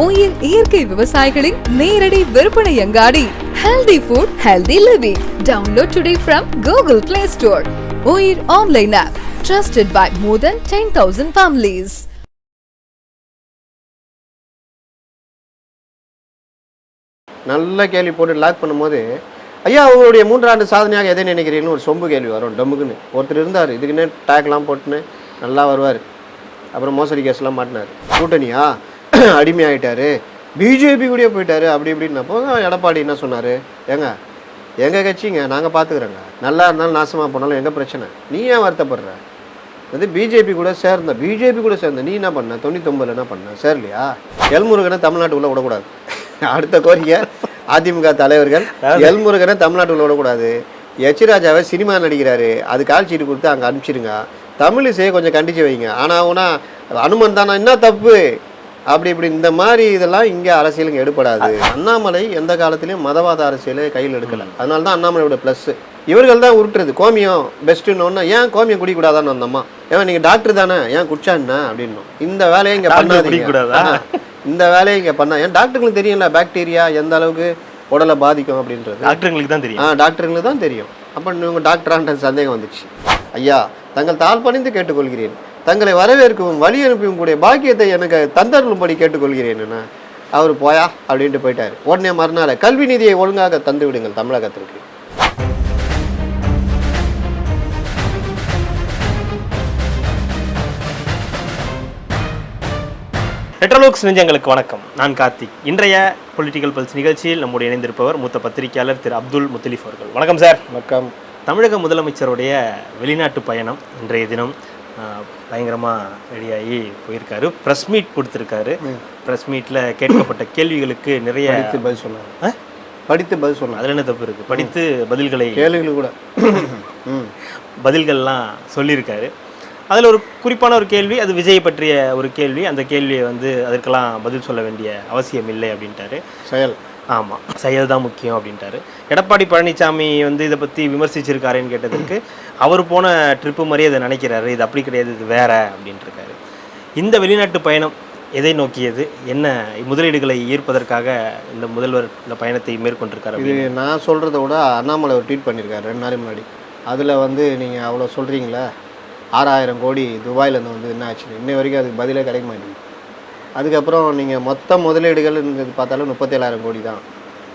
Oil இயற்கை விவசாயிகளின் நேரடி விற்பனை அங்காடி. Healthy food healthy living download today from Google Play store oil online app trusted by more than ten thousand families நல்ல கேள்வி போட்டு லாக் பண்ணும்போது ஐயா உங்களுடைய மூன்றாண்டு சாதனையாக எதை நினைக்கிறீங்கன்னு ஒரு சொம்பு கேள்வி வரும் டம்முக்குன்னு. ஒருத்தர் இருந்தார் இதுக்குன்னு டேக்லாம் போட்டுன்னு நல்லா வருவார். அப்புறம் மோசடி கேஸ்லாம் மாட்டினார். கூட்டணியா? அடிமையாயிட்டாரு. பிஜேபி கூடயே போயிட்டாரு அப்படி இப்படின்னப்போ எடப்பாடி என்ன சொன்னார்? ஏங்க எங்கள் கட்சிங்க? நாங்கள் பார்த்துக்குறோங்க நல்லா இருந்தாலும் நாசமாக போனாலும் எங்கள் பிரச்சனை? நீ ஏன் வருத்தப்படுற? வந்து பிஜேபி கூட சேர்ந்த பிஜேபி கூட சேர்ந்த நீ என்ன பண்ண? தொண்ணூத்தொம்பதுல என்ன பண்ண? சேரலையா? எல்முருகனை தமிழ்நாட்டுக்குள்ளே விடக்கூடாது. அடுத்த கோரிக்கை அதிமுக தலைவர்கள் எல்முருகனை தமிழ்நாட்டுக்குள்ள விடக்கூடாது. எச்ராஜாவை சினிமா நடிக்கிறாரு. அது கால் சீட்டு கொடுத்து அங்கே அனுப்பிச்சிடுங்க தமிழிசையை கொஞ்சம் கண்டிச்சு வைங்க. ஆனால் உனா அனுமன் தானா? என்ன தப்பு? அப்படி இப்படி இந்த மாதிரி இதெல்லாம் இங்கே அரசியலுங்க எடுப்படாது அண்ணாமலை எந்த காலத்திலையும் மதவாத அரசியலை கையில் எடுக்கல. அதனால தான் அண்ணாமலையோட ப்ளஸ் இவர்கள் தான் உருட்டுறது. கோமியம் பெஸ்ட்டுன்னு ஏன் கோமியம் குடிக்கூடாதான்னு அந்த அம்மா? ஏன் நீங்கள் டாக்டர் தானே? ஏன் குடிச்சா என்ன? அப்படின்னும். இந்த வேலையை இங்கே பண்ணாதீங்க. இந்த வேலையை இங்கே பண்ணா ஏன் டாக்டருக்கு தெரியும்ல பாக்டீரியா எந்த அளவுக்கு உடலை பாதிக்கும் அப்படின்றது. டாக்டர்களுக்கு தான் தெரியும். ஆ டாக்டருக்கு தான் தெரியும். அப்போ இவங்க டாக்டரான்ற சந்தேகம் வந்துச்சு. ஐயா தங்கள் தாழ் பணிந்து கேட்டுக்கொள்கிறேன். தங்களை வரவேற்கவும் வழி அனுப்பியும் கூடிய பாக்கியத்தை எனக்கு தந்தருளும்படி கேட்டுக்கொள்கிறேன் அவர் போயா அப்படின்ட்டு போயிட்டாரு. உடனே மறுநாள் கல்வி நிதியை ஒழுங்காக தந்து விடுங்கள் தமிழகத்திற்கு. ரெட்ரோலோக்ஸ் நெஞ்சங்களுக்கு வணக்கம். நான் கார்த்திக். இன்றைய பொலிட்டிக்கல் பல்ஸ் நிகழ்ச்சியில் நம்முடைய இணைந்திருப்பவர் மூத்த பத்திரிகையாளர் திரு அப்துல் முத்தலிஃப் அவர்கள். வணக்கம் சார். வணக்கம். தமிழக முதலமைச்சருடைய வெளிநாட்டு பயணம் இன்றைய தினம் பயங்கரமாக ரெடியாகி போயிருக்காரு. ப்ரெஸ் மீட் கொடுத்துருக்காரு. ப்ரெஸ் மீட்டில் கேட்கப்பட்ட கேள்விகளுக்கு நிறைய படித்து பதில் சொன்னார். ஆ? படித்து பதில் சொன்னார். அதில் என்ன தப்பு இருக்குது படித்து பதில்களை கேளுகள் கூட. ம். பதில்கள்லாம் சொல்லியிருக்காரு. அதில் ஒரு குறிப்பான ஒரு கேள்வி அது விஜய் பற்றிய ஒரு கேள்வி. அந்த கேள்வியை வந்து அதற்கெல்லாம் பதில் சொல்ல வேண்டிய அவசியம் இல்லை அப்படின்ட்டாரு. செயல். ஆமாம் செயல் தான் முக்கியம் அப்படின்ட்டாரு. எடப்பாடி பழனிசாமி வந்து இதை பற்றி விமர்சிச்சிருக்காருன்னு கேட்டதுக்கு அவர் போன ட்ரிப்பு மாதிரியே அதை நினைக்கிறாரு. இது அப்படி கிடையாது இது வேற அப்படின்ட்டு இருக்காரு இந்த வெளிநாட்டு பயணம் எதை நோக்கியது? என்ன முதலீடுகளை ஈர்ப்பதற்காக இந்த முதல்வர் இந்த பயணத்தை மேற்கொண்டிருக்காரு இது நான் சொல்கிறத விட அண்ணாமலை ஒரு ட்வீட் பண்ணியிருக்காரு ரெண்டு நாளைக்கு முன்னாடி. அதில் வந்து நீங்கள் அவ்வளோ சொல்கிறீங்களே ஆறாயிரம் கோடி துபாயிலேருந்து வந்து என்ன ஆச்சு? இன்னை வரைக்கும் அதுக்கு பதிலே கிடைக்க மாட்டேங்குது. அதுக்கப்புறம் நீங்கள் மொத்த முதலீடுகள்ன்றது பார்த்தாலும் முப்பத்தேழாயிரம் கோடி தான்.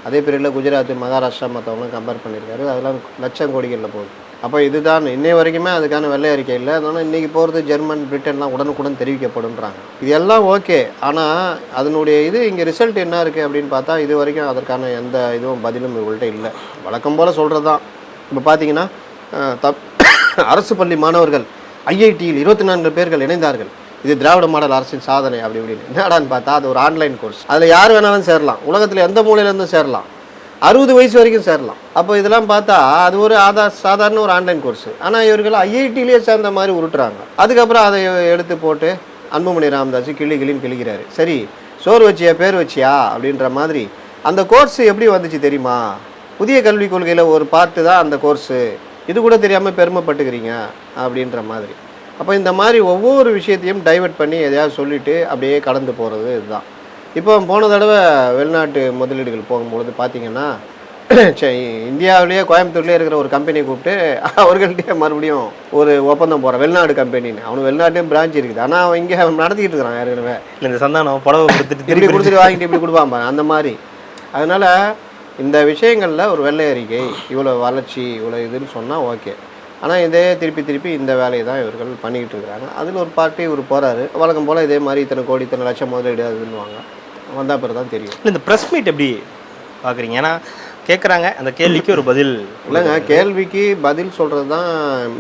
அதே பீரியடில் குஜராத் மகாராஷ்டிரா மற்றவங்களும் கம்பேர் பண்ணியிருக்காரு. அதெல்லாம் லட்சம் கோடிகளில் போகுது. அப்போ இதுதான் இன்னை வரைக்குமே அதுக்கான வெள்ளை அறிக்கை இல்லை. அதனால் இன்றைக்கி போகிறது ஜெர்மன் பிரிட்டன்லாம் உடனுக்குடன் தெரிவிக்கப்படுன்றாங்க இது எல்லாம் ஓகே. ஆனால் அதனுடைய இது இங்கே ரிசல்ட் என்ன இருக்குது அப்படின்னு பார்த்தா இது வரைக்கும் அதற்கான எந்த இதுவும் பதிலும் இவங்கள்ட்ட இல்லை. வழக்கம் போல் சொல்கிறது தான் இப்போ பார்த்தீங்கன்னா தப் அரசு பள்ளி மாணவர்கள் ஐஐடியில் இருபத்தி நான்கு பேர்கள் இணைந்தார்கள். இது திராவிட மாடல் அரசின் சாதனை அப்படி இப்படின்னு. என்னடான்னு பார்த்தா அது ஒரு ஆன்லைன் கோர்ஸ் அதில் யார் வேணாலும் சேரலாம். உலகத்தில் எந்த மூலையிலேருந்தும் சேரலாம். அறுபது வயசு வரைக்கும் சேரலாம். அப்போ இதெல்லாம் பார்த்தா அது ஒரு ஆதா சாதாரண ஒரு ஆன்லைன் கோர்ஸ் ஆனால் இவர்கள் ஐஐடியிலேயே சேர்ந்த மாதிரி உருட்டுறாங்க. அதுக்கப்புறம் அதை எடுத்து போட்டு அன்புமணி ராமதாஸ் கிளி கிளின்னு கிழிக்கிறாரு சரி சோறு வச்சியா பேர் வச்சியா அப்படின்ற மாதிரி அந்த கோர்ஸ் எப்படி வந்துச்சு தெரியுமா? புதிய கல்விக் கொள்கையில் ஒரு பார்ட்டு தான் அந்த கோர்ஸு இது கூட தெரியாமல் பெருமைப்பட்டுக்கிறீங்க அப்படின்ற மாதிரி. அப்போ இந்த மாதிரி ஒவ்வொரு விஷயத்தையும் டைவர்ட் பண்ணி எதையாவது சொல்லிட்டு அப்படியே கடந்து போகிறது இதுதான். இப்போ போன தடவை வெளிநாட்டு முதலீடுகள் போகும்பொழுது பார்த்தீங்கன்னா சரி, இந்தியாவிலேயே கோயம்புத்தூர்லேயே இருக்கிற ஒரு கம்பெனியை கூப்பிட்டு அவர்கள்ட்டே மறுபடியும் ஒரு ஒப்பந்தம் போகிறேன் வெளிநாடு கம்பெனின்னு அவனுக்கு வெளிநாட்லேயும் பிரான்ச் இருக்குது. ஆனால் அவன் இங்கே நடத்திக்கிட்டு இருக்கிறான் ஏற்கனவே. இந்த சந்தானம் புடவை கொடுத்துட்டு இப்படி திருப்பி கொடுத்துட்டு வாங்கிட்டு இப்படி கொடுப்பான் அந்த மாதிரி. அதனால் இந்த விஷயங்களில் ஒரு வெள்ளை அறிக்கை இவ்வளோ வளர்ச்சி இவ்வளோ இதுன்னு சொன்னால் ஓகே. ஆனால் இதே திருப்பி திருப்பி இந்த வேலையை தான் இவர்கள் பண்ணிக்கிட்டு இருக்கிறாங்க. அதில் ஒரு பார்ட்டி இவர் போகிறாரு வழக்கம் போல் இதே மாதிரி இத்தனை கோடி இத்தனை லட்சம் முதலீடு அதுன்னுவாங்க. வந்தால் பிறகு தான் தெரியும் இந்த ப்ரெஸ் மீட் எப்படி பார்க்குறீங்க ஏன்னா கேட்குறாங்க அந்த கேள்விக்கு ஒரு பதில் இல்லைங்க கேள்விக்கு பதில் சொல்கிறது தான்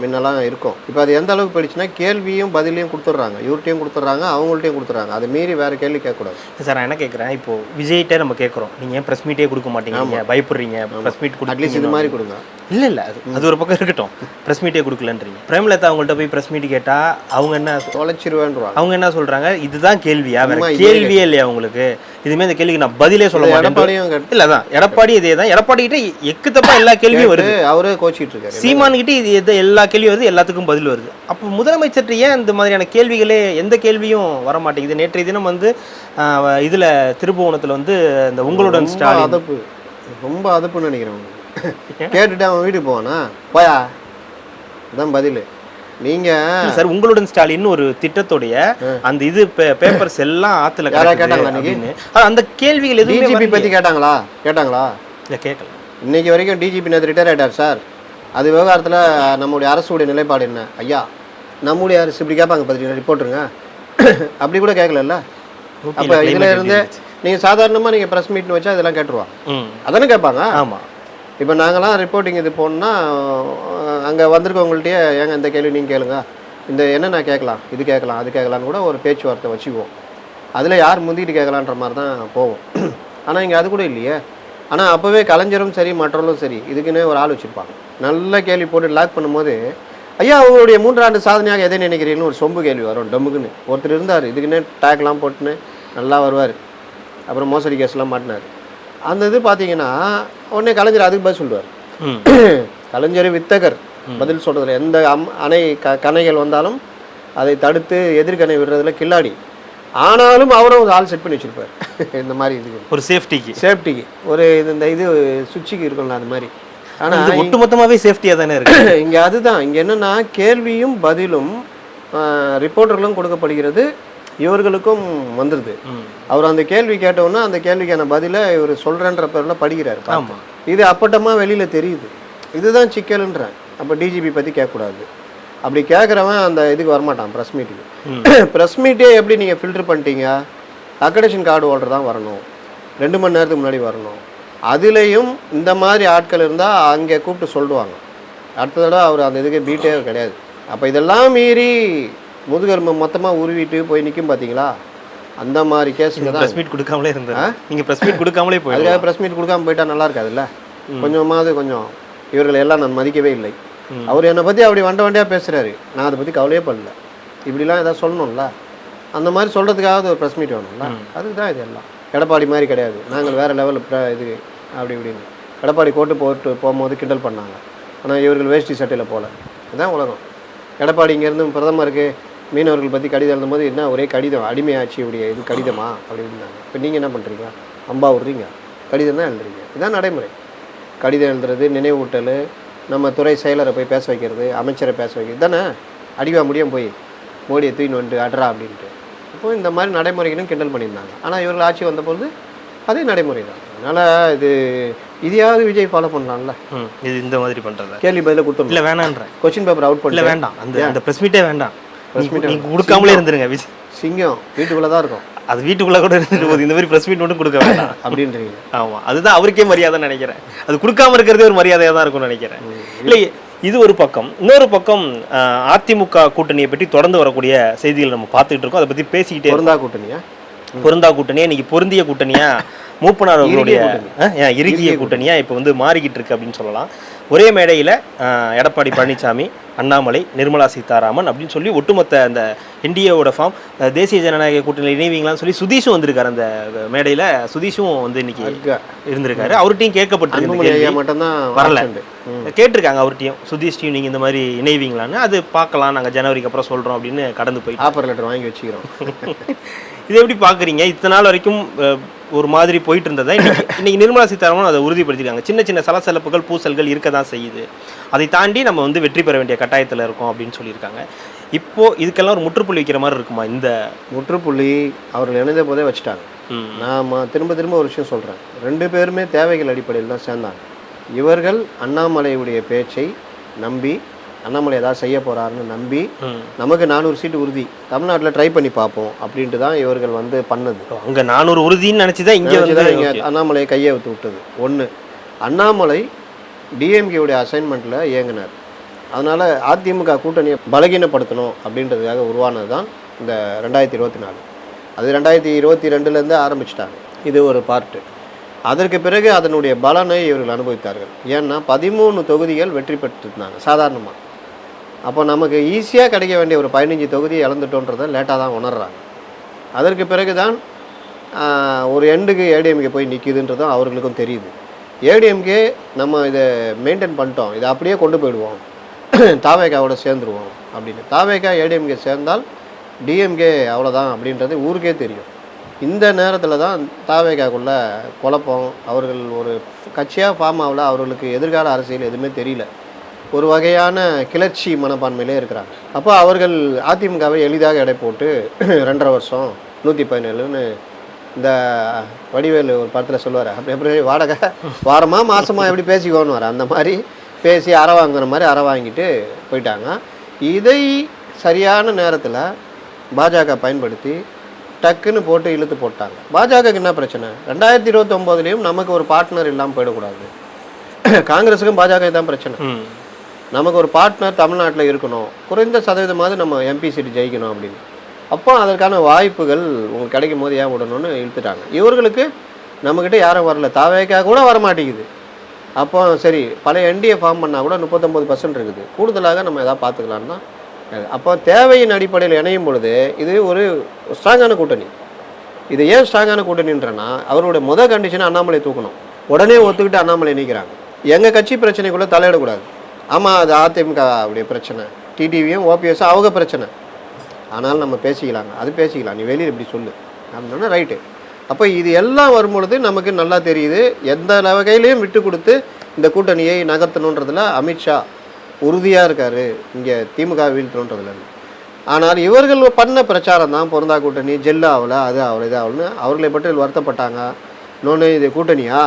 முன்னெல்லாம் இருக்கும். இப்போ அது எந்த அளவுக்கு போயிடுச்சுன்னா கேள்வியும் பதிலையும் கொடுத்துட்றாங்க. இவர்கிட்டையும் கொடுத்துட்றாங்க அவங்கள்ட்டையும் கொடுத்துட்றாங்க. அதை மீறி வேறு கேள்வி கேட்கக்கூடாது. சார் நான் என்ன கேட்குறேன் இப்போ விஜய்கிட்ட நம்ம கேட்குறோம் நீங்கள் ஏன் ப்ரெஸ் மீட்டே கொடுக்க மாட்டீங்க? பயப்படுறீங்க ப்ரெஸ் மீட் அட்லீஸ்ட் இது மாதிரி கொடுங்க. இல்லை இல்லை அது அது ஒரு பக்கம் இருக்கட்டும். ப்ரெஸ் மீட்டே கொடுக்கலன்றீங்க. பிரேமலதா அவங்கள்ட்ட போய் ப்ரெஸ் மீட் கேட்டால் அவங்க என்ன தொலைச்சிருவேன்றாங்க. அவங்க என்ன சொல்றாங்க? இதுதான் கேள்வியா? வேற கேள்வியே இல்லையா உங்களுக்கு? இதுமே இந்த கேள்விக்கு நான் பதிலே சொல்ல மாட்டேன். இல்ல அதான். எடப்பாடி இதே தான் எடப்பாடி கிட்ட எக்கு தப்பா எல்லா கேள்வியும் வருது. அவரே கோச்சிட்டு இருக்காரு சீமான் கிட்ட இது எது எல்லா கேள்வியும் வருது எல்லாத்துக்கும் பதில் வருது. அப்போ முதலமைச்சர்கிட்ட ஏன் இந்த மாதிரியான கேள்விகளே எந்த கேள்வியும் வர மாட்டேங்குது நேற்றைய தினம் வந்து இதுல திருப்புவனத்துல வந்து இந்த உங்களுடன் ஸ்டாலின். அதப்பு. ரொம்ப அதப்புன்னு நினைக்கிறேன். கேட்டுட்டு அவன் வீட்டுக்கு போவானா? போயா? அதான் பதில். நீங்க சார் உங்களுடன் ஸ்டாலின் ஒரு திட்டத்துடைய அந்த இது பேப்பர்ஸ் எல்லாம் ஆத்துல கேட்டாங்களா அந்த கேள்விகள் எதுவுமே. பத்தி கேட்டாங்களா? கேட்டாங்களா? இல்ல கேட்கல. இன்னைக்கு வரைக்கும் டிஜிபி நேற்று ரிட்டையர் ஆயிட்டார் சார். அது விவகாரத்தில் நம்முடைய அரசுடைய நிலைப்பாடு என்ன? ஐயா நம்முடைய அரசு இப்படி கேட்பாங்க பார்த்துட்டு ரிப்போர்ட்டுருங்க அப்படி கூட கேட்கலல்ல? அப்போ இதில் இருந்து? நீங்கள் சாதாரணமாக நீங்கள் ப்ரெஸ் மீட்னு வச்சா இதெல்லாம் கேட்டுருவாங்க அதானே கேட்பாங்க? ஆமா. இப்போ நாங்களாம் ரிப்போர்ட்டிங் இது போனோம்னா அங்கே வந்திருக்கவங்கள்ட்டயே ஏங்க இந்த கேள்வி நீங்கள் கேளுங்க. இந்த என்ன நான் கேட்கலாம்? இது கேட்கலாம் அது கேட்கலான்னு கூட ஒரு பேச்சுவார்த்தை வச்சுக்குவோம். அதில் யார் முந்திக்கிட்டு கேட்கலான்ற மாதிரி தான் போவோம். ஆனால் இங்கே அது கூட இல்லையே. ஆனால் அப்போவே கலைஞரும் சரி மற்றவர்களும் சரி இதுக்குன்னே ஒரு ஆள் வச்சுருப்பாங்க. நல்ல கேள்வி போட்டு லாக் பண்ணும்போது ஐயா அவங்களுடைய மூன்றாண்டு சாதனையாக எதை நினைக்கிறீங்கன்னு ஒரு சொம்பு கேள்வி வரும் டம்முக்குன்னு ஒருத்தர் இருந்தார் இதுக்குன்னே டேக்லாம் போட்டுன்னு நல்லா வருவார். அப்புறம் மோசடி கேஸ்லாம் மாட்டினார். அந்த இது பார்த்தீங்கன்னா உடனே கலைஞர் அதுக்கு பதில் சொல்லுவார். கலைஞர் வித்தகர் பதில் சொல்றதுல எந்த அம் அணை க கணைகள் வந்தாலும் அதை தடுத்து எதிர்கணை விடுறதுல கில்லாடி. ஆனாலும் அவரும் ஒரு ஆள் செட் பண்ணி வச்சிருப்பார். இந்த மாதிரி இதுக்கு ஒரு சேஃப்டிக்கு சேஃப்டிக்கு ஒரு இது இந்த இது சுவிட்சுக்கு இருக்கும்ல அது மாதிரி. ஆனால் ஒட்டுமொத்தமாவே சேஃப்டியா தானே இருக்கு? இங்கே அதுதான். இங்கே என்னன்னா கேள்வியும் பதிலும் ரிப்போர்ட்டர்களும் கொடுக்கப்படுகிறது. இவர்களுக்கும் வந்துடுது. அவர் அந்த கேள்வி கேட்டவுடனே அந்த கேள்விக்கான பதிலை இவர் சொல்கிறேன்ற பேரில் படிக்கிறார். பார்த்து. ஆமா. இது அப்பட்டமாக வெளியில் தெரியுது. இதுதான் சிக்கலுன்றேன். அப்போ டிஜிபி பற்றி கேட்கக்கூடாது. அப்படி கேட்குறவன் அந்த இதுக்கு வரமாட்டான் ப்ரெஸ் மீட்டுக்கு. ப்ரெஸ் மீட்டே எப்படி நீங்கள் ஃபில்டர் பண்ணிட்டீங்க? அக்கடேஷன் கார்டு ஹோல்டர் தான் வரணும். ரெண்டு மணி நேரத்துக்கு முன்னாடி வரணும். அதுலேயும் இந்த மாதிரி ஆட்கள் இருந்தால் அங்கே கூப்பிட்டு சொல்லுவாங்க. அடுத்த தடவை அவர் அந்த இதுக்கு பீட்டே கிடையாது. அப்போ இதெல்லாம் மீறி முதுகெலும்பு மொத்தமாக உருவிட்டு போய் நிற்கும் பார்த்தீங்களா அந்த மாதிரி கேஸுங்க தான் பிரஸ் மீட் கொடுக்காமலே இருந்தாரு நீங்க பிரஸ் மீட் கொடுக்காமலே போயிடுங்க அதுக்காக ப்ரெஸ் மீட் கொடுக்காம போயிட்டா நல்லா இருக்காதுல்ல கொஞ்சமாவது கொஞ்சம் இவர்களை எல்லாம் நான் மதிக்கவே இல்லை. அவர் என்னை பற்றி அப்படி வண்ட வண்டியாக பேசுகிறாரு நான் அதை பற்றி கவலையே பண்ணல இப்படிலாம் ஏதாவது சொல்லணும்ல? அந்த மாதிரி சொல்கிறதுக்காவது ஒரு ப்ரெஸ் மீட் வேணும்ல? அதுக்கு தான் இது எல்லாம். எடப்பாடி மாதிரி கிடையாது. நாங்கள் வேறு லெவல் இது அப்படி இப்படின்னு. எடப்பாடி கோட்டு போட்டு போகும்போது கிண்டல் பண்ணாங்க. ஆனால் இவர்கள் வேஷ்டி சட்டையில் போகல இதுதான் உலகம். எடப்பாடி இங்கேருந்து பிரதமருக்கு மீனவர்கள் பற்றி கடிதம் எழுதும்போது என்ன ஒரே கடிதம்? அடிமையாச்சு இப்படி இது கடிதமா? அப்படின்னாங்க இப்போ நீங்கள் என்ன பண்ணுறீங்க அம்பா விட்றீங்க கடிதம் தான் எழுதுறீங்க. இதுதான் நடைமுறை. கடிதம் எழுதுறது நினைவூட்டல் நம்ம துறை செயலரை போய் பேச வைக்கிறது அமைச்சரை பேச வைக்கிறது தானே அடிவா முடியும் போய். மோடியை தூக்கின்னு வந்துட்டு அட்ரா அப்படின்ட்டு. இப்போ இந்த மாதிரி நடைமுறைகளும் கிண்டல் பண்ணியிருந்தாங்க. ஆனால் இவர்கள் ஆட்சி வந்தபோது அதே நடைமுறை தான் அதனால் இது இதையாவது விஜய் ஃபாலோ பண்ணலாம்ல? ம், இது இந்த மாதிரி பண்றத. கேள்வி பதில கொடுத்துடணும். இல்ல வேணான்றேன் கொஸ்டின் பேப்பர் அவுட் பண்ணல வேண்டாம். அந்த அந்த பிரஸ் மீட்டே வேண்டாம். Meet நீங்க கொடுக்காமலே இருந்துருங்க விஜய். சிங்கம் வீட்டுக்குள்ளே தான் இருக்கும். அது வீட்டுக்குள்ள கூட இருந்துட்டு போகுது. இந்த மாதிரி பிரஸ் மீட் மட்டும் கொடுக்க வேண்டாம் அப்படின்றீங்க. ஆமா. அதுதான் அவருக்கே மரியாதை நினைக்கிறேன். அது கொடுக்காம இருக்கிறதே ஒரு மரியாதையா தான் இருக்கும்னு நினைக்கிறேன். இல்லை இது ஒரு பக்கம். இன்னொரு பக்கம் அஹ், அதிமுக கூட்டணியை பற்றி தொடர்ந்து வரக்கூடிய செய்திகள் நம்ம பார்த்துக்கிட்டு இருக்கோம். அதை பத்தி பேசிக்கிட்டே. பொருந்தா கூட்டணியா? பொருந்தா கூட்டணியா? இன்னைக்கு பொருந்திய கூட்டணியா? மூப்பனார் அவர்களுடைய இறுகிய கூட்டணியா? இப்போ வந்து மாறிக்கிட்டு இருக்கு அப்படின்னு சொல்லலாம். ஒரே மேடையில் எடப்பாடி பழனிசாமி அண்ணாமலை நிர்மலா சீதாராமன் அப்படின்னு சொல்லி ஒட்டுமொத்த அந்த என்டிஏவோட ஃபார்ம் தேசிய ஜனநாயக கூட்டணியில் இணைவீங்களான்னு சொல்லி சுதீஷும் வந்திருக்காரு அந்த மேடையில். சுதீஷும் வந்து இன்னைக்கு. இருந்திருக்காரு. அவர்கிட்டையும் கேட்கப்பட்டிருக்கு. மட்டும்தான் வரல. கேட்டிருக்காங்க அவர்கிட்டயும். சுதீஷ்டையும் நீங்கள் இந்த மாதிரி இணைவீங்களான்னு. அது பார்க்கலாம். நாங்கள் ஜனவரிக்கு அப்புறம் சொல்கிறோம் அப்படின்னு கடந்து போய் ஆஃபர் லெட்டர் வாங்கி வச்சுக்கிறோம். இதை எப்படி பார்க்குறீங்க? இத்தனை நாள் வரைக்கும் ஒரு மாதிரி போயிட்டு இருந்ததை இன்னைக்கு இன்னைக்கு நிர்மலா சீதாராமன் அதை உறுதிப்படுத்திருக்காங்க சின்ன சின்ன சலசலப்புகள் பூசல்கள் இருக்க தான் செய்யுது. அதை தாண்டி நம்ம வந்து வெற்றி பெற வேண்டிய கட்டாயத்தில் இருக்கோம் அப்படின்னு சொல்லியிருக்காங்க. இப்போ இதுக்கெல்லாம் ஒரு முற்றுப்புள்ளி வைக்கிற மாதிரி இருக்குமா இந்த? முற்றுப்புள்ளி அவர்கள் இணைந்த போதே வச்சுட்டாங்க. நான் திரும்ப திரும்ப ஒரு விஷயம் சொல்கிறேன் ரெண்டு பேருமே தேவைகள் அடிப்படையில் தான் சேர்ந்தாங்க. இவர்கள் அண்ணாமலையுடைய பேச்சை நம்பி அண்ணாமலை ஏதாவது செய்ய போகிறாருன்னு நம்பி. நமக்கு நானூறு சீட்டு உறுதி. தமிழ்நாட்டில் ட்ரை பண்ணி பார்ப்போம் அப்படின்ட்டு தான் இவர்கள் வந்து பண்ணது. அங்க நானூறு உறுதின்னு நினைச்சு தான் இங்கே தான் இங்கே. அண்ணாமலையை கையை விட்டு விட்டது. ஒன்று அண்ணாமலை டிஎம்கேவுடைய அசைன்மெண்ட்டில் இயங்கினார். அதனால் அதிமுக கூட்டணியை பலகீனப்படுத்தணும் அப்படின்றதுக்காக உருவானது தான் இந்த ரெண்டாயிரத்தி இருபத்தி நாலு. அது ரெண்டாயிரத்தி இருபத்தி ரெண்டுலேருந்து ஆரம்பிச்சிட்டாங்க. இது ஒரு பார்ட்டு அதற்கு பிறகு அதனுடைய பலனை இவர்கள் அனுபவித்தார்கள். ஏன்னா பதிமூணு தொகுதிகள் வெற்றி பெற்றிருந்தாங்க சாதாரணமாக அப்போ நமக்கு ஈஸியாக கிடைக்க வேண்டிய ஒரு பதினஞ்சு தொகுதியை இழந்துட்டோன்றதை லேட்டாக தான் உணர்றாங்க. அதற்கு பிறகு தான் ஒரு எண்டுக்கு ஏடிஎம்கே போய் நிற்கிதுன்றதும் அவர்களுக்கும் தெரியுது. ஏடிஎம்கே நம்ம இதை மெயின்டைன் பண்ணிட்டோம். இதை அப்படியே கொண்டு போயிடுவோம். தாவேக்காவோட சேர்ந்துருவோம் அப்படின்னு. தாவேக்கா ஏடிஎம்கே சேர்ந்தால் டிஎம்கே அவ்வளோதான் அப்படின்றது ஊருக்கே தெரியும். இந்த நேரத்தில் தான் தாவேக்காக்குள்ள குழப்பம் அவர்கள் ஒரு கட்சியாக ஃபார்ம் ஆகல அவர்களுக்கு எதிர்கால அரசியல் எதுவுமே தெரியல. ஒரு வகையான கிளர்ச்சி மனப்பான்மையிலே இருக்கிறாங்க அப்போ அவர்கள் அதிமுகவை எளிதாக எடை போட்டு ரெண்டரை வருஷம் நூற்றி பதினேழுன்னு இந்த வடிவேலு ஒரு படத்தில் சொல்லுவார். அப்படி எப்படி வாடகை வாரமாக மாதமாக எப்படி பேசிக்கோன்னு வர அந்த மாதிரி பேசி அற வாங்குற மாதிரி அற வாங்கிட்டு போயிட்டாங்க. இதை சரியான நேரத்தில் பாஜக பயன்படுத்தி டக்குன்னு போட்டு இழுத்து போட்டாங்க. பாஜகக்கு என்ன பிரச்சனை? ரெண்டாயிரத்தி இருபத்தொம்போதுலேயும் நமக்கு ஒரு பார்ட்னர் இல்லாமல் போயிடக்கூடாது. காங்கிரஸுக்கும் பாஜக தான் பிரச்சனை. நமக்கு ஒரு பார்ட்னர் தமிழ்நாட்டில் இருக்கணும். குறைந்த சதவீதமாவது நம்ம எம்பி சீட் ஜெயிக்கணும் அப்படின்னு. அப்போ அதற்கான வாய்ப்புகள் உங்களுக்கு கிடைக்கும் போது ஏன் விடணும்னு இழுத்துட்டாங்க. இவர்களுக்கு நம்மக்கிட்ட யாரும் வரல. தாவேக்கா கூட வர மாட்டேங்குது அப்போ சரி பழைய என்டிஏ ஃபார்ம் பண்ணால் கூட முப்பத்தொம்பது பர்சன்ட் இருக்குது. கூடுதலாக நம்ம எதாவது பார்த்துக்கலான்னு தான். அப்போ தேவையின் அடிப்படையில் இணையும் பொழுது இது ஒரு ஸ்ட்ராங்கான கூட்டணி. இது ஏன் ஸ்ட்ராங்கான கூட்டணின்றனா அவருடைய முத கண்டிஷனை அண்ணாமலை தூக்கணும். உடனே ஒத்துக்கிட்டு அண்ணாமலை நிற்கிறாங்க எங்கள் கட்சி பிரச்சனைக்குள்ளே தலையிடக்கூடாது. ஆமாம் அது அதிமுக அப்படி பிரச்சனை. டிடிவியும் ஓபிஎஸும் அவங்க பிரச்சனை. ஆனாலும் நம்ம பேசிக்கலாங்க. அது பேசிக்கலாம். நீ வெளியில் இப்படி சொல்லு. அப்படின்னா ரைட்டு அப்போ இது எல்லாம் வரும்பொழுது நமக்கு நல்லா தெரியுது. எந்த வகையிலையும் விட்டு கொடுத்து இந்த கூட்டணியை நகர்த்தணுன்றதில் அமித்ஷா உறுதியாக இருக்கார். இங்கே திமுக வீழ்த்தணுன்றதுல ஆனால் இவர்கள் பண்ண பிரச்சாரம் தான் பொருந்தா கூட்டணி ஜெல்லு ஆகல அது ஆகலை இது ஆகலன்னு அவர்களை பற்றி வருத்தப்பட்டாங்க. இன்னொன்று இது கூட்டணியா?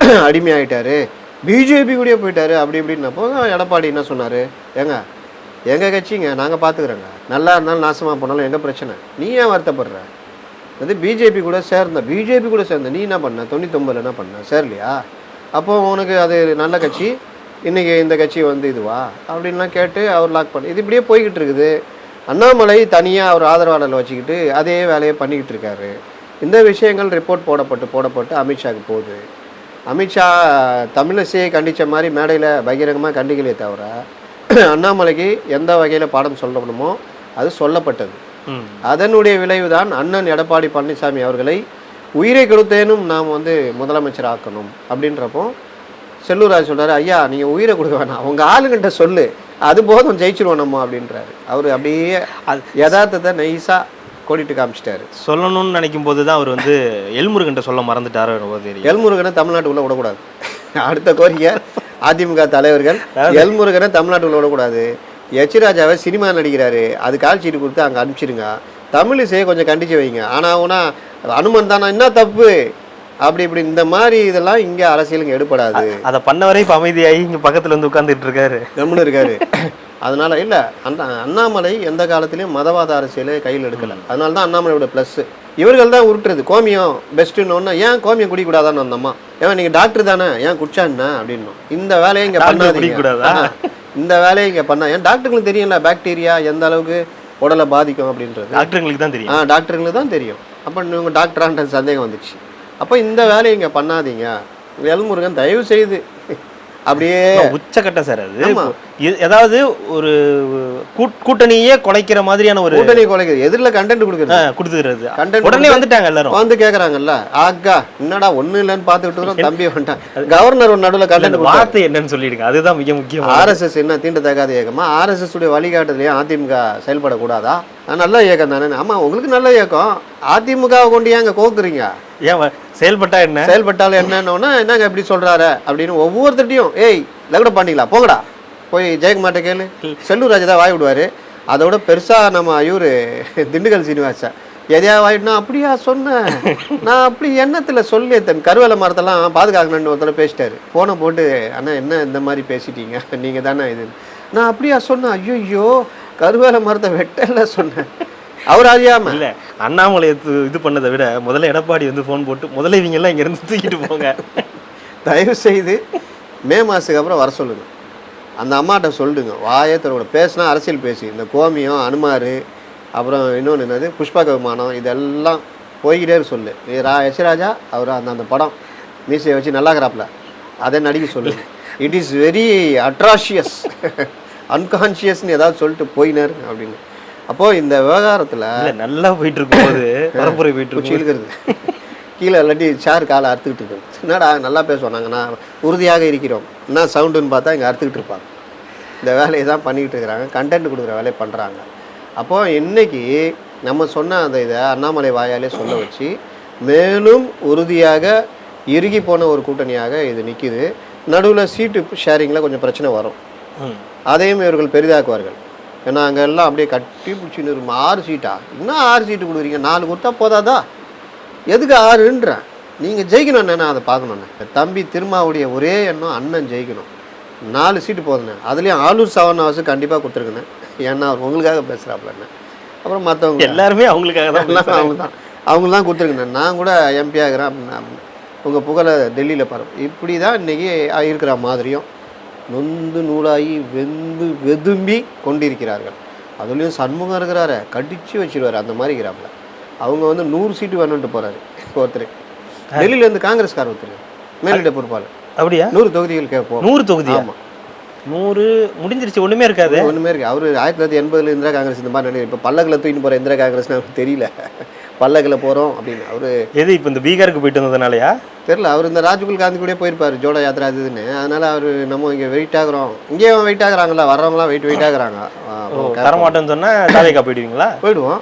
அடிமையாயிட்டாரு. பிஜேபி கூடயே போயிட்டாரு அப்படி இப்படின்னப்போ எடப்பாடி என்ன சொன்னார்? ஏங்க எங்கள் கட்சிங்க? நாங்கள் பார்த்துக்குறோங்க நல்லா இருந்தாலும் நாசமாக போனாலும் எங்கள் பிரச்சனை? நீ ஏன் வருத்தப்படுற? அது பிஜேபி கூட சேர்ந்த பிஜேபி கூட சேர்ந்த நீ என்ன பண்ண? தொண்ணூத்தொம்பதில் என்ன பண்ண? சேரலையா? அப்போ உனக்கு அது நல்ல கட்சி. இன்றைக்கி இந்த கட்சி வந்து இதுவா? அப்படின்லாம் கேட்டு அவர் லாக் பண்ணி இது இப்படியே போய்கிட்டு இருக்குது. அண்ணாமலை தனியாக அவர் ஆதரவாளர் வச்சுக்கிட்டு அதே வேலையை பண்ணிக்கிட்டு இருக்காரு. இந்த விஷயங்கள் ரிப்போர்ட் போடப்பட்டு போடப்பட்டு அமித்ஷாக்கு போகுது. அமித்ஷா தமிழிசையை கண்டித்த மாதிரி மேடையில் பகிரங்கமாக கண்டிக்கலையே தவிர அண்ணாமலைக்கு எந்த வகையில் பாடம் சொல்லணுமோ அது சொல்லப்பட்டது. அதனுடைய விளைவுதான் அண்ணன் எடப்பாடி பழனிசாமி அவர்களை உயிரை கொடுத்தேனும் நாம் வந்து முதலமைச்சர் ஆக்கணும் அப்படின்றப்போ செல்லூராஜ் சொல்றாரு ஐயா நீங்கள் உயிரை கொடுக்க வேணாம். உங்கள் ஆளுங்கிட்ட சொல்லு. அது போதும் ஜெயிச்சிருவோம் நம்ம அப்படின்றாரு. அவர் அப்படியே யதார்த்தத்தை நைஸாக கோடிட்டு காமிச்சிட்டாரு. சொல்லணும்னு நினைக்கும் போது தான் அவர் வந்து எல்முருகன்ட்ட சொல்ல மறந்துட்டாரோ என்னவோ தெரியும் எல்முருகனை தமிழ்நாட்டுக்குள்ள விடக்கூடாது. அடுத்த கோரிக்கை அதிமுக தலைவர்கள் எல்முருகனை தமிழ்நாட்டுக்குள்ள விடக்கூடாது. எச்ராஜாவை சினிமா நடிக்கிறாரு. அது கால் சீட்டு கொடுத்து அங்கே அனுப்பிச்சிருங்க. தமிழிசையை கொஞ்சம் கண்டிச்சு வைங்க. ஆனால் அவனா அனுமன் தானா? என்ன தப்பு? அப்படி இப்படி இந்த மாதிரி இதெல்லாம் இங்கே அரசியலுக்கு எடுபடாது. அதை பண்ண வரை இப்போ அமைதியாகி இங்கே பக்கத்தில் வந்து உட்காந்துட்டு இருக்காரு. கம்முன்னு இருக்காரு. அதனால இல்லை அண்ணா அண்ணாமலை எந்த காலத்திலையும் மதவாத அரசியலை கையில் எடுக்கல. அதனால தான் அண்ணாமலையோட ப்ளஸ் இவர்கள் தான் உருட்டுறது. கோமியம் பெஸ்ட்டுன்னு ஏன் கோமியம் குடிக்கூடாதான்னு அந்த அம்மா? ஏன் நீங்கள் டாக்டர் தானே? ஏன் குடிச்சா என்ன? அப்படின்னும். இந்த வேலையை இங்கே? ஆ, இந்த வேலையை இங்கே பண்ணா ஏன் டாக்டருக்கு தெரியல பாக்டீரியா எந்த அளவுக்கு உடலை பாதிக்கும் அப்படின்றது? டாக்டருங்களுக்கு தான் தெரியும். ஆ டாக்டருங்களுக்கு தான் தெரியும். அப்போ நீங்கள் டாக்டரான்ற சந்தேகம் வந்துச்சு அப்போ இந்த வேலையை இங்கே பண்ணாதீங்க. எல்முருகன் தயவு செய்து அப்படியே உச்சக்கட்ட சார் அது. ஏதாவது ஒரு கூட்- கூட்டணியே குலைக்கிற மாதிரியான ஒரு கூட்டணி கொலைக்குது எதிரில் கண்டென்ட் கொடுக்குறது. கொடுத்துக்கிறது. Content உடனே வந்துட்டாங்க எல்லாரும். வந்து கேக்குறாங்கல்ல. ஆக்கா என்னடா ஒண்ணு இல்லைன்னு பார்த்துக்கிட்டு தம்பி வந்துட்டான் கவர்னர் ஒரு நடுவில் கண்டென்ட் வார்த்தை என்னன்னு சொல்லிடுங்க. அதுதான் மிக முக்கியம் ஆர்எஸ்எஸ் என்ன தீண்டத்தகாத இயக்கமா? ஆர்எஸ்எஸ் உடைய வழிகாட்டுதலையும் அதிமுக செயல்படக்கூடாதா? நல்ல இயக்கம் தானே. ஆமா உங்களுக்கு நல்ல இயக்கம். அதிமுக கொண்டு ஏங்க கோக்குறீங்க? ஏன் செயல்பட்டா என்ன? செயல்பட்டாலும் என்னன்னா என்னங்க இப்படி சொல்றாரு அப்படின்னு ஒவ்வொருத்தட்டையும் ஏய் லகுட பாண்டிங்களா? போங்கடா. போய் ஜெயக்குமார்ட்ட கேளு. செல்லூர் ராஜா தான் வாய் விடுவாரு. அதோட பெருசா நம்ம இவரு திண்டுக்கல் சீனிவாசன். எதையா வாயிட்னா அப்படியா சொன்னேன் நான் அப்படி எண்ணத்துல சொல்லி தன் கருவேல மரத்தெல்லாம் பாதுகாக்கணும்னு ஒருத்தர் பேசிட்டாரு. போனை போட்டு அண்ணா என்ன இந்த மாதிரி பேசிட்டீங்க? நீங்க தானே இது? நான் அப்படியா சொன்னேன். ஐயோ கருவேல மரத்தை வெட்டல சொன்னேன். அவர் அறியாம. இல்ல அண்ணாமலை இது- பண்ணதை விட முதல்ல எடப்பாடி வந்து ஃபோன் போட்டு முதல்ல இவங்க எல்லாம் இங்க இருந்து தூக்கிட்டு போங்க. தயவு செய்து மே மாதத்துக்கு அப்புறம் வர சொல்லுங்க. அந்த அம்மாட்ட சொல்லிடுங்க வாயே தரோட பேசினா அரசியல் பேசி. இந்த கோமியம் அனுமார் அப்புறம் இன்னொன்று என்னது? புஷ்பக விமானம் இதெல்லாம் போய்கிட்டே சொல்லு. ரா யசிராஜா அவர் அந்த அந்த படம் மீசையை வச்சு நல்லா இருக்கிறாப்புல அதை நடிக்க சொல்லு. இட் இஸ் வெரி அட்ராஷியஸ் அன்கான்ஷியஸ்னு ஏதாவது சொல்லிட்டு போயினார் அப்படின்னு. அப்போது இந்த விவகாரத்தில் நல்லா போயிட்டு இருக்கும்போது பரப்புரை போயிட்டு இருக்கும் இழுக்கிறது. கீழே இல்லாட்டி சேர் காலை அறுத்துக்கிட்டு இருக்கு என்னடா நல்லா பேசுவோம் நாங்கள் நான் உறுதியாக இருக்கிறோம். என்ன சவுண்டுன்னு பார்த்தா இங்கே அறுத்துக்கிட்டு இருப்பாங்க இந்த வேலையை தான் பண்ணிக்கிட்டு இருக்கிறாங்க. கண்டென்ட் கொடுக்குற வேலையை பண்ணுறாங்க அப்போது இன்னைக்கு நம்ம சொன்ன அந்த இதை அண்ணாமலை வாயாலே சொல்ல வச்சு மேலும் உறுதியாக இறுகி போன ஒரு கூட்டணியாக இது நிற்கிது நடுவில் சீட்டு ஷேரிங்கில் கொஞ்சம் பிரச்சனை வரும். அதையும் இவர்கள் பெரிதாக்குவார்கள். ஏன்னா அங்கே எல்லாம் அப்படியே கட்டி பிடிச்சின்னு இருக்கும். ஆறு சீட்டா? இன்னும் ஆறு சீட்டு கொடுக்குறீங்க? நாலு கொடுத்தா போதாதா? எதுக்கு ஆறுன்றேன் நீங்கள் ஜெயிக்கணும் நான் அதை பார்க்கணுண்ணே தம்பி திருமாவுடைய ஒரே எண்ணம் அண்ணன் ஜெயிக்கணும். நாலு சீட்டு போதுண்ணே அதுலேயும் ஆலூர் சவர்ணாவாசு கண்டிப்பாக கொடுத்துருக்குண்ணே. ஏன்னா அவர் உங்களுக்காக பேசுகிறாப்புலண்ணே அப்புறம் மற்றவங்க எல்லாருமே அவங்களுக்காக தான் எல்லாம் அவங்க தான் அவங்க தான் கொடுத்துருக்குண்ணே. நான் கூட எம்பி ஆகிறேன். அப்படின்னா உங்கள் புகழை டெல்லியில் பாரு. இப்படி தான் இன்றைக்கி இருக்கிற மாதிரியும் நொந்து நூலாகி வெந்து வெதும்பி கொண்டிருக்கிறார்கள். அதுலேயும் சண்முகம் இருக்கிறாரு கடிச்சு வச்சிருவாரு அந்த மாதிரி இருக்கிறாப்புல. அவங்க வந்து நூறு சீட்டு வேணும்ட்டு போகிறாரு ஒருத்தர். டெல்லியிலேருந்து காங்கிரஸ்கார் ஒருத்தர். மேலிட பொறுப்பாளர். அப்படியா? நூறு தொகுதிகள் கேட்போம் நூறு தொகுதியா? ஆமாம் நூறு முடிஞ்சிருச்சு ஒண்ணுமே இருக்காது. ஒன்றுமே இருக்கு. அவர் ஆயிரத்தி தொள்ளாயிரத்தி எண்பதுல இந்திரா காங்கிரஸ் இந்த மாதிரி நினைவு இப்போ பல்லக்கில் தூக்கிட்டு போகிற இந்திரா காங்கிரஸ்னு அவருக்கு தெரியல. பல்லக்கில் போகிறோம் அப்படின்னு. அவர் எது இப்போ இந்த பீகாருக்கு போயிட்டு வந்ததுனாலயா? தெரில அவர் இந்த ராஜீவ் காந்தி கூட போயிருப்பார் ஜோடா யாத்திரா இதுன்னு. அதனால அவர் நம்ம இங்கே வெயிட் ஆகுறோம். இங்கேயும் வெயிட் ஆகுறாங்களா வர்றவங்களாம் வெயிட் வெயிட் ஆகுறாங்க. ஆ, ஓ கேட்போம். தரமாட்டேன்னு சொன்னா தாவேக்கா போயிடுவீங்களா? போயிடுவோம்.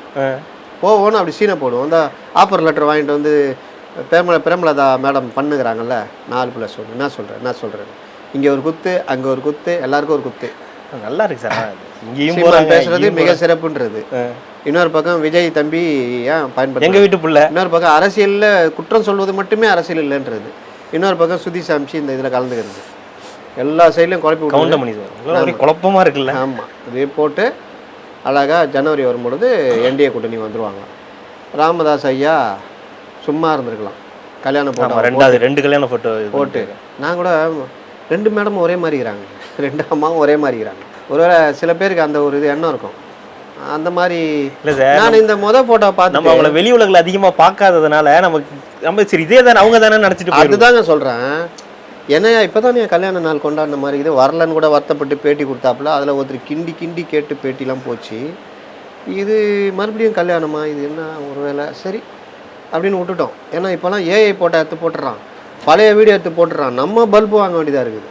போவோம்னு அப்படி சீனை போடுவோம். இந்த ஆஃபர் லெட்டர் வாங்கிட்டு வந்து பிரேமல பிரேமலதா மேடம் பண்ணுகிறாங்கல்ல நாலு ப்ளஸ் ஒன்று என்ன சொல்கிறேன் என்ன சொல்கிறேன் இங்கே ஒரு குத்து அங்கே ஒரு குத்து எல்லாருக்கும் ஒரு குத்து. நல்லா இருக்கு சார். இங்கேயும் பேசுறது மிக சிறப்புன்றது. இன்னொரு பக்கம் விஜய் தம்பி ஏன் எங்க பயன்படுத்த வீட்டு புள்ள. இன்னொரு பக்கம் அரசியலில் குற்றம் சொல்வது மட்டுமே அரசியல் இல்லைன்றது. இன்னொரு பக்கம் சுதி சாமிச்சு இந்த இதில் கலந்துக்கிறது. எல்லா சைட்லையும் குழப்பி இதெல்லாம் ஒரே குழப்பமா இருக்குல்ல. ஆமாம் இது போட்டு அழகாக ஜனவரி வரும்பொழுது என்டிஏ கூட்டணி வந்துருவாங்க. ராமதாஸ் ஐயா சும்மா இருந்திருக்கலாம். கல்யாணம் ஆமா போட்டோ ரெண்டாவது ரெண்டு கல்யாண போட்டோ. போட்டு நான் கூட ரெண்டு மேடமும் ஒரே மாதிரி இருக்கிறாங்க. ரெண்டு அம்மாவும் ஒரே மாதிரி இருக்கிறாங்க. ஒருவேளை சில பேருக்கு அந்த ஒரு இது எண்ணம் இருக்கும். அந்த மாதிரி இல்ல சார் நான் இந்த முத போட்டோ நம்ம பார்த்து அவங்கள வெளி உலகில் அதிகமா பார்க்காததுனால நமக்கு நம்ம சரி இதே தானே அவங்க தானே நினைச்சிட்டு. அதுதாங்க சொல்கிறேன் என்னையா இப்போ தான் என் கல்யாண நாள் கொண்டாடின மாதிரி இது? வரலன்னு கூட வருத்தப்பட்டு பேட்டி கொடுத்தாப்புல அதில் ஒருத்தர் கிண்டி கிண்டி கேட்டு பேட்டிலாம் போச்சு. இது மறுபடியும் கல்யாணமா? இது என்ன ஒரு வேலை சரி அப்படின்னு விட்டுட்டோம். ஏன்னா இப்போலாம் ஏஐ போட்டோ எடுத்து போட்டுடுறான். பழைய வீடியோ எடுத்து போட்டுடுறான். நம்ம பல்பு வாங்க வேண்டியதாக இருக்குது.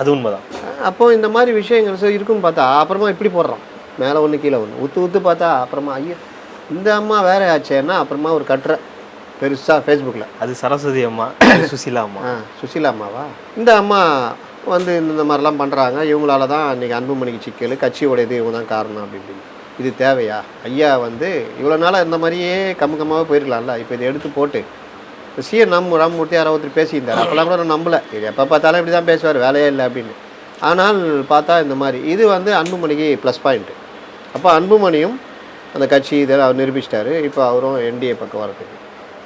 அது உண்மைதான். அப்போ இந்த மாதிரி விஷயங்கள் சரி இருக்குன்னு பார்த்தா அப்புறமா இப்படி போடுறான். மேலே ஒன்று கீழே ஒன்று உத்து உத்து பார்த்தா அப்புறமா ஐயோ இந்த அம்மா வேற ஆச்சேன்னா அப்புறமா ஒரு கட்டுரை. பெருசாக ஃபேஸ்புக்கில் அது சரஸ்வதி அம்மா சுசீலா அம்மா. ஆ சுசீலா அம்மாவா? இந்த அம்மா வந்து இந்த மாதிரிலாம் பண்ணுறாங்க இவங்களால தான் இன்றைக்கி அன்புமணிக்கு சிக்கல் கட்சியோட இது இவங்க தான் காரணம் அப்படி இப்படின்னு. இது தேவையா? ஐயா வந்து இவ்வளோ நாளாக இந்த மாதிரியே கம்ம கம்மாவே போயிருக்கலாம்ல. இப்போ இதை எடுத்து போட்டு சிஎன் நம் ராமமூர்த்தி யாரோ ஒருத்தர் பேசியிருந்தார். அப்போல்லாம் கூட நான் நம்பலை. இது எப்போ பார்த்தாலும் இப்படி தான் பேசுவார் வேலையே இல்லை அப்படின்னு. ஆனால் பார்த்தா இந்த மாதிரி இது வந்து அன்புமணிக்கு ப்ளஸ் பாயிண்ட்டு அப்போ அன்புமணியும் அந்த கட்சி இதெல்லாம் அவர் நிரூபிச்சிட்டாரு. இப்போ அவரும் என்டிஏ பக்கம் வரதுக்கு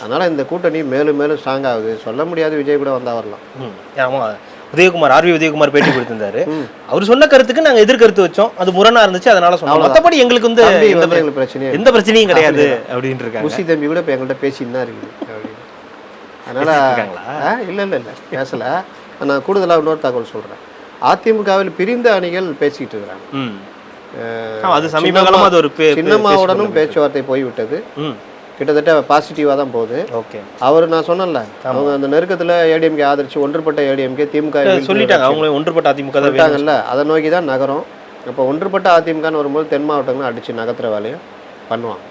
அதனால் இந்த கூட்டணி மேலும் மேலும் ஸ்ட்ராங் ஆகுது. சொல்ல முடியாது விஜய் கூட வந்தால் வரலாம். ம் ஆமா. உதயகுமார் ஆர்வி உதயகுமார் பேட்டி கொடுத்திருந்தாரு. அவர் சொன்ன கருத்துக்கு நாங்க எதிர்கருத்து வச்சோம். அது முரணா இருந்துச்சு அதனால சொன்னோம். மத்தபடி எங்களுக்கு வந்து எந்த பிரச்சனையும் கிடையாது அப்படின்னு இருக்காங்க. முசி தம்பி கூட இப்போ எங்கள்கிட்ட பேசின்னு தான் இருக்குது. அதனால்? இல்லை இல்லை இல்லை பேசலை. நான் கூடுதலாக இன்னொரு தகவல் சொல்கிறேன் அதிமுகவில் பிரிந்த அணிகள் பேசிக்கிட்டு இருக்கிறாங்க. அது சமீப சின்னம்மா- காலமா அது ஒரு சின்னம்மாவுடனும் பேச்சு பேச்சுவார்த்தை போய்விட்டது. கிட்டத்தட்ட பாசிட்டிவாக தான் போகுது. ஓகே. அவர் நான் சொன்னேன்ல அவங்க அந்த நெருக்கத்தில் ஏடிஎம்கே ஆதரிச்சு ஒன்றுபட்ட ஏடிஎம்கே திமுக சொல்லிட்டாங்க. அவங்களே ஒன்றுபட்ட அதிமுக. சொல்லிட்டாங்கல்ல அதை நோக்கி தான் நகரும். அப்போ ஒன்றுபட்ட அதிமுகன்னு வரும்போது தென் மாவட்டங்களும் அடித்து நகர்த்துற வேலையை பண்ணுவாங்க.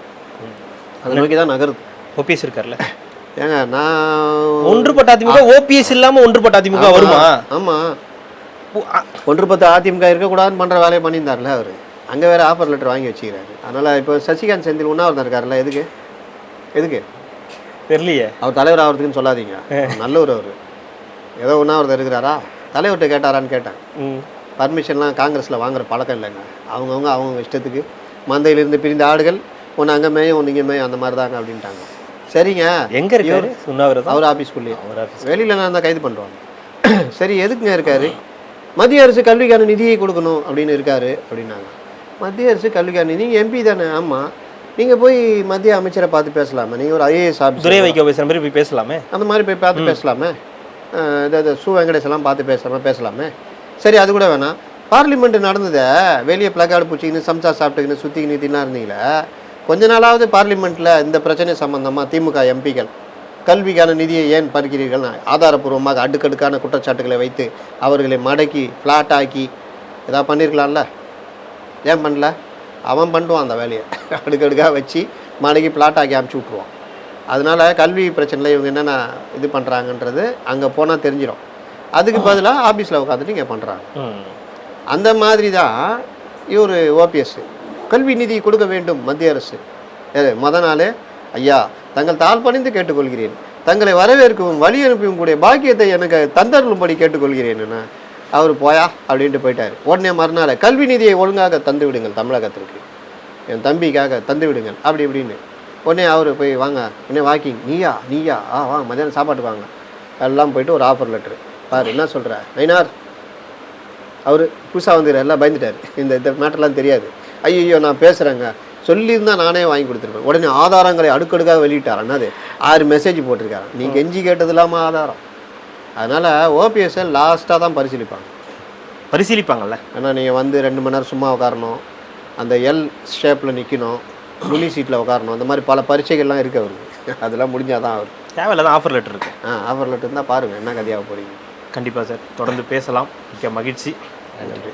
அதை நோக்கி தான் நகருது. ஓபிஎஸ் இருக்கார்ல ஏங்க நான் ஒன்றுபட்ட அதிமுக ஓபிஎஸ் இல்லாம ஒன்றுபட்ட அதிமுக வருமா? ஆமாம் ஒன்றுபட்ட அதிமுக இருக்கக்கூடாதுன்னு பண்ணுற வேலையை பண்ணியிருந்தார்ல அவர். அங்கே வேற ஆஃபர் லெட்டர் வாங்கி வச்சுக்கிறாரு. அதனால் இப்போ சசிகாந்த் செந்தில் உண்ணாவிரதம் இருக்காருல்ல எதுக்கு? எதுக்கு? தெரியலையே. அவர் தலைவர் ஆகிறதுக்குன்னு சொல்லாதீங்க. நல்லவர் அவர். ஏதோ உண்ணாவிரதம் இருக்கிறாரா? தலைவர்கிட்ட கேட்டாரான்னு கேட்டேன். ம். பர்மிஷன்லாம் காங்கிரஸில் வாங்குற பழக்கம் இல்லைங்க. அவங்கவுங்க அவங்க இஷ்டத்துக்கு மந்தையிலிருந்து பிரிந்த ஆடுகள் ஒன்று அங்கே மேயும் ஒன்று இங்கே மேயும் அந்த மாதிரி தாங்க அப்படின்ட்டாங்க. சரிங்க. எங்க இருக்காரு? உண்ணாவிரதம் அவர் ஆஃபீஸ்க்குள்ளேயே அவர் ஆஃபீஸ் வெளியில் நான் தான் கைது பண்ணுறோம் சரி எதுக்குங்க இருக்காரு? மத்திய அரசு கல்விக்கான நிதியை கொடுக்கணும் அப்படின்னு இருக்காரு அப்படின்னாங்க. மத்திய அரசு கல்விக்கான நிதி நீங்கள் எம்பி தானே. ஆமாம் நீங்கள் போய் மத்திய அமைச்சரை பார்த்து பேசலாமே. நீங்கள் ஒரு ஐஏஎஸ் துரை ஆஃபீஸர் வைக்க பேசுற மாதிரி போய் பேசலாமே? அந்த மாதிரி போய் பார்த்து பேசலாமே. இது சு வெங்கடேஷெல்லாம் பார்த்து பேசாம பேசலாமே. சரி அது கூட வேணாம். பார்லிமெண்ட் நடந்ததை. வெளியே பிளக்கார்டு பூச்சிக்கின்னு சம்சா சாப்பிட்டுக்கின்னு சுற்றிக்கின்னு தின்னா இருந்தீங்களே கொஞ்ச நாளாவது பார்லிமெண்ட்டில் இந்த பிரச்சனை சம்மந்தமாக திமுக எம்பிக்கள் கல்விக்கான நிதியை ஏன் பறிக்கிறீர்கள் ஆதாரப்பூர்வமாக அடுக்கடுக்கான குற்றச்சாட்டுகளை வைத்து அவர்களை மடக்கி ஃப்ளாட் ஆக்கி ஏதாவது பண்ணியிருக்கலாம்ல ஏன் பண்ணல? அவன் பண்ணுவான் அந்த வேலையை. அடுக்கடுக்காக வச்சு மடக்கி பிளாட் ஆக்கி அமுச்சு விட்ருவான் அதனால கல்வி பிரச்சனையில் இவங்க என்னென்ன இது பண்ணுறாங்கன்றது அங்கே போனால் தெரிஞ்சிடும். அதுக்கு பதிலாக ஆஃபீஸில் உட்காந்துட்டு இங்கே பண்ணுறாங்க. அந்த மாதிரி தான் இவர் ஓபிஎஸ் கல்வி நிதி கொடுக்க வேண்டும் மத்திய அரசு. ஏ, நாளே ஐயா தங்கள் தாழ் பணிந்து கேட்டுக்கொள்கிறேன். தங்களை வரவேற்கவும் வழி அனுப்பவும் கூடிய பாக்கியத்தை எனக்கு தந்தருளும்படி கேட்டுக்கொள்கிறேன் அவர் போயா அப்படின்ட்டு போயிட்டார். உடனே மறுநாள் கல்வி நிதியை ஒழுங்காக தந்து விடுங்கள் தமிழகத்திற்கு. என் தம்பிக்காக தந்து விடுங்கள். அப்படி இப்படின்னு. உடனே அவர் போய் வாங்க உடனே வாக்கிங். நீயா? நீயா? ஆ வாங்க மதியானம் சாப்பாட்டு வாங்க. எல்லாம் போயிட்டு ஒரு ஆஃபர் லெட்ரு பாரு என்ன சொல்கிற நைனார் அவர் புதுசாக வந்துடுற எல்லாம் பயந்துட்டார். இந்த இந்த மேட்டர்லாம் தெரியாது. ஐயோ நான் பேசுகிறேங்க சொல்லியிருந்தா நானே வாங்கி கொடுத்துருப்பேன். உடனே ஆதாரங்களை அடுக்கடுக்காக வெளியிட்டார் என்னது ஆறு மெசேஜ் போட்டிருக்காரு. நீ கெஞ்சி கேட்டது இல்லாமல் ஆதாரம். அதனால் ஓபிஎஸ்ஸை லாஸ்ட்டாக தான் பரிசீலிப்பாங்க. பரிசீலிப்பாங்கல்ல? ஏன்னா நீங்கள் வந்து ரெண்டு மணி நேரம் சும்மா உட்காரணும் அந்த எல் ஷேப்பில் நிற்கணும் நுனி சீட்டில் உட்காரணும் அந்த மாதிரி பல பரீட்சைகள்லாம் இருக்குது அவருக்கு. அதெல்லாம் முடிஞ்சாதான் அவர். தேவையில்லாத ஆஃபர் லெட்டர் இருக்கு. ஆ ஆஃபர் லெட்டர் இருந்தால் பாருங்கள் என்ன கதையாக போகிறீங்க கண்டிப்பாக சார் தொடர்ந்து பேசலாம். மிக்க மகிழ்ச்சி. நன்றி.